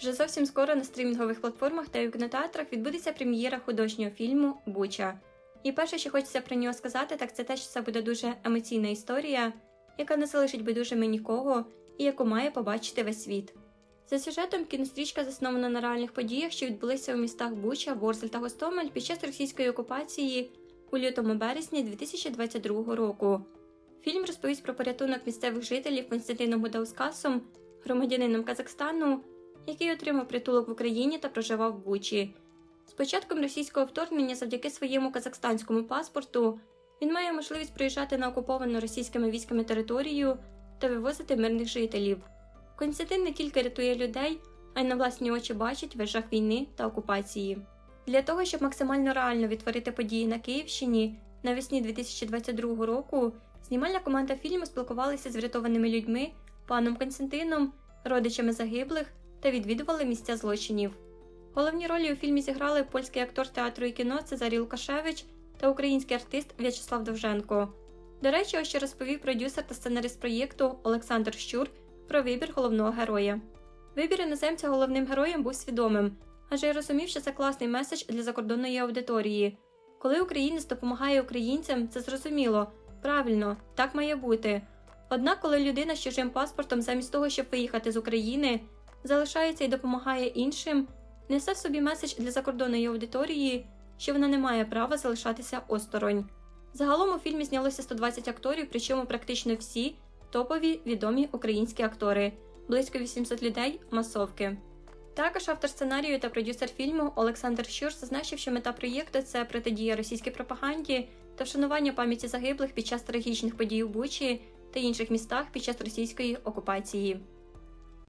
Вже зовсім скоро на стрімінгових платформах та у кінотеатрах відбудеться прем'єра художнього фільму Буча. І перше, що хочеться про нього сказати, так це те, що це буде дуже емоційна історія, яка не залишить байдужими нікого і яку має побачити весь світ. За сюжетом кінострічка заснована на реальних подіях, що відбулися у містах Буча, Ворзель та Гостомель під час російської окупації у лютому березні 2022 року. Фільм розповість про порятунок місцевих жителів Константином Гудаускасом, громадянином Казахстану, який отримав притулок в Україні та проживав в Бучі. З початком російського вторгнення завдяки своєму казахстанському паспорту він має можливість приїжджати на окуповану російськими військами територію та вивозити мирних жителів. Константин не тільки рятує людей, а й на власні очі бачить жах війни та окупації. Для того, щоб максимально реально відтворити події на Київщині, навесні 2022 року знімальна команда фільму спілкувалася з врятованими людьми, паном Константином, родичами загиблих та відвідували місця злочинів. Головні ролі у фільмі зіграли польський актор театру і кіно Цезарій Лукашевич та український артист В'ячеслав Довженко. До речі, ось що розповів продюсер та сценарист проєкту Олександр Щур про вибір головного героя. Вибір іноземця головним героєм був свідомим, адже я розумів, що це класний меседж для закордонної аудиторії. Коли українець допомагає українцям, це зрозуміло, правильно, так має бути. Однак, коли людина з чужим паспортом, замість того, щоб виїхати з України, залишається і допомагає іншим, несе в собі меседж для закордонної аудиторії, що вона не має права залишатися осторонь. Загалом у фільмі знялося 120 акторів, причому практично всі топові відомі українські актори, близько 800 людей масовки. Також автор сценарію та продюсер фільму Олександр Щур зазначив, що мета проєкту це протидія російській пропаганді та вшанування пам'яті загиблих під час трагічних подій у Бучі та інших містах під час російської окупації.